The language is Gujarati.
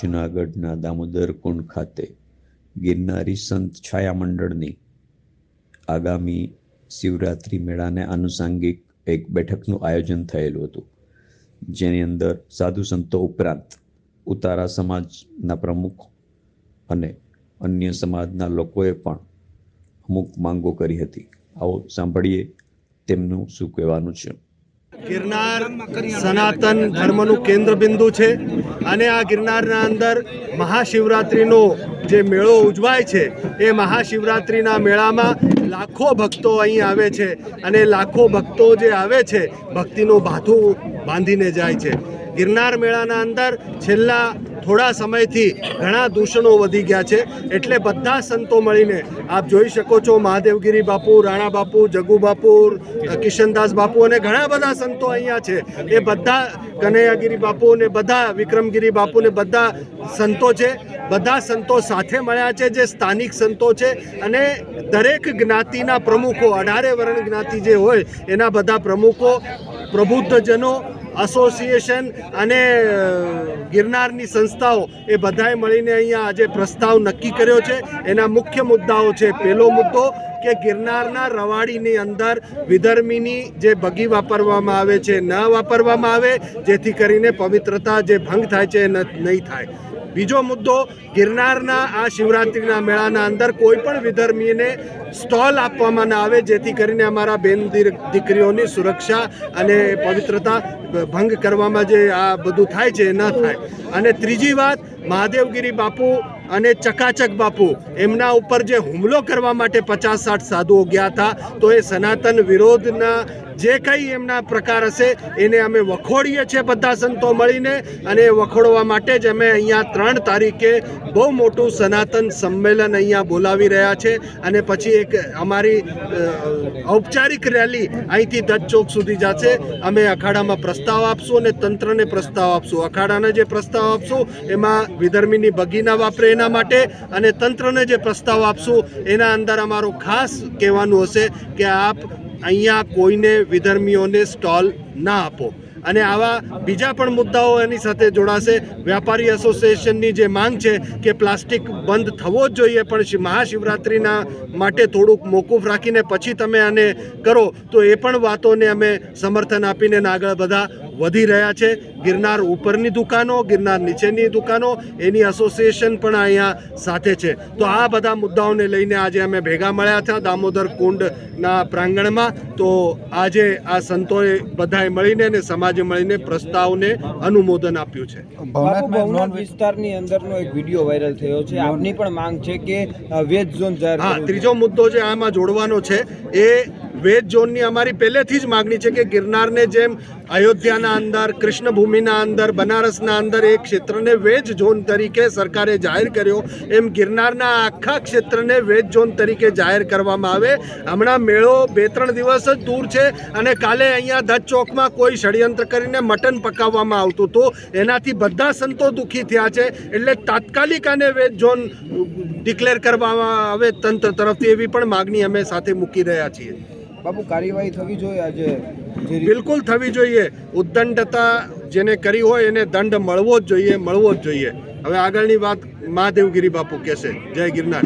જૂનાગઢના દામોદર કુંડ ખાતે ગિરનારી સંત છાયા મંડળની આગામી શિવરાત્રિ મેળાને આનુષાંગિક એક બેઠકનું આયોજન થયેલું હતું. જેની અંદર સાધુ સંતો ઉપરાંત ઉતારા સમાજના પ્રમુખ અને અન્ય સમાજના લોકોએ પણ અમુક માંગો કરી હતી. આવો સાંભળીએ તેમનું શું કહેવાનું છે. ગિરનાર સનાતન ધર્મનું કેન્દ્ર બિંદુ છે અને આ ગિરનારના અંદર મહાશિવરાત્રિનો જે મેળો ઉજવાય છે એ મહાશિવરાત્રિના મેળામાં લાખો ભક્તો અહીં આવે છે અને લાખો ભક્તો જે આવે છે ભક્તિનું ભાથું બાંધીને જાય છે. ગિરનાર મેળાના અંદર છેલ્લા થોડા સમયથી ઘણા દૂષણો વધી ગયા છે. એટલે બધા સંતો મળીને આપ જોઈ શકો છો મહાદેવગીરી બાપુ, રાણા બાપુ, જગુ બાપુ કિશનદાસ બાપુ અને ઘણા બધા સંતો અહીંયા છે. એ બધા કનૈયાગીરી બાપુ ને બધા વિક્રમગીરી બાપુ ને બધા સંતો છે. બધા સંતો સાથે મળ્યા છે જે સ્થાનિક સંતો છે અને દરેક જ્ઞાતિના પ્રમુખો, અઢારે વર્ણ જ્ઞાતિ જે હોય એના બધા પ્રમુખો, પ્રબુદ્ધજનો એસોસિએશન અને ગિરનારની સંસ્થાઓ એ બધાએ મળીને અહીંયા આજે પ્રસ્તાવ નક્કી કર્યો છે. એના મુખ્ય મુદ્દાઓ છે, પહેલો મુદ્દો કે ગિરનારના રવાડીની અંદર વિધર્મીની જે બગી વાપરવામાં આવે છે, ન વાપરવામાં આવે, જેથી કરીને પવિત્રતા જે ભંગ થાય છે એ નહીં થાય. બીજો મુદ્દો, ગિરનારના આ શિવરાત્રિના મેળાના અંદર કોઈ પણ વિધર્મીને સ્ટોલ આપવામાં ના આવે, જેથી કરીને અમારા બેન દીકરીઓની સુરક્ષા અને પવિત્રતા ભંગ કરવામાં જે આ બધું થાય છે એ ન થાય. અને ત્રીજી વાત, મહાદેવગીરી બાપુ અને ચકાચક બાપુ, એમના ઉપર જે હુમલો કરવા માટે પચાસ સાઠ સાધુઓ ગયા હતા, તો એ સનાતન વિરોધના જે કંઈ એમના પ્રકાર હશે, એને અમે વખોડીએ છીએ બધા સંતો મળીને અને વખોડવા માટે જ અમે અહીંયા ત્રણ તારીખે બહુ મોટું સનાતન સંમેલન અહીંયા બોલાવી રહ્યા છે અને પછી એક અમારી ઔપચારિક રેલી અહીંથી દત્ત ચોક સુધી જશે. અમે અખાડામાં પ્રસ્તાવ આપશું અને તંત્રને પ્રસ્તાવ આપશું. અખાડાને જે પ્રસ્તાવ આપશું, એમાં વિધર્મીની બગી ના વાપરે એના માટે અને તંત્રને જે પ્રસ્તાવ આપશું, એના અંદર અમારું ખાસ કહેવાનું હશે કે આપ અહીંયા કોઈને વિધર્મીઓને સ્ટોલ ના આપો. અને આવા બીજા પણ મુદ્દાઓ એની સાથે જોડાશે. વ્યાપારી એસોસિએશનની જે માંગ છે કે પ્લાસ્ટિક બંધ થવો જ જોઈએ, પણ મહાશિવરાત્રિના માટે થોડુંક મોકૂફ રાખીને પછી તમે આને કરો, તો એ પણ વાતોને અમે સમર્થન આપીને આગળ બધા વધી રહ્યા છે. ગિરનાર ઉપરની દુકાનો, ગિરનાર નીચેની દુકાનો, એની એસોસિએશન પણ અહીંયા સાથે છે. તો આ બધા મુદ્દાઓને લઈને આજે અમે ભેગા મળ્યા હતા દામોદર કુંડના પ્રાંગણમાં. તો આજે આ સંતોએ બધાએ મળીને અને સમાજે મળીને પ્રસ્તાવને અનુમોદન આપ્યું છે. ભવનાથ વિસ્તારની અંદરનો એક વીડિયો વાયરલ થયો છે. આપની પણ માંગ છે કે વેજ ઝોન જાહેર હા ત્રીજો મુદ્દો જે આમાં જોડવાનો છે એ વેજ ઝોનની અમારી પહેલેથી જ માગણી છે કે ગિરનારને જેમ અયોધ્યાના અંદર, કૃષ્ણભૂમિના અંદર, બનારસના અંદર એ ક્ષેત્રને વેજ ઝોન તરીકે સરકારે જાહેર કર્યો, એમ ગિરનારના આખા ક્ષેત્રને વેજ ઝોન તરીકે જાહેર કરવામાં આવે. હમણાં મેળો બે ત્રણ દિવસ જ દૂર છે અને કાલે અહીંયા ધજ ચોકમાં કોઈ ષડયંત્ર કરીને મટન પકાવવામાં આવતું હતું. એનાથી બધા સંતો દુઃખી થયા છે. એટલે તાત્કાલિક આને વેજ ઝોન ડિક્લેર કરવામાં આવે તંત્ર તરફથી એવી પણ માગણી અમે સાથે મૂકી રહ્યા છીએ. બાપુ કાર્યવાહી થવી જોઈએ આજે. બિલકુલ થવી જોઈએ. ઉદ્દંડતા જેને કરી હોય એને દંડ મળવો જ જોઈએ, મળવો જ જોઈએ. હવે આગળની વાત મહાદેવગીરી બાપુ કહેશે. જય ગિરનાર.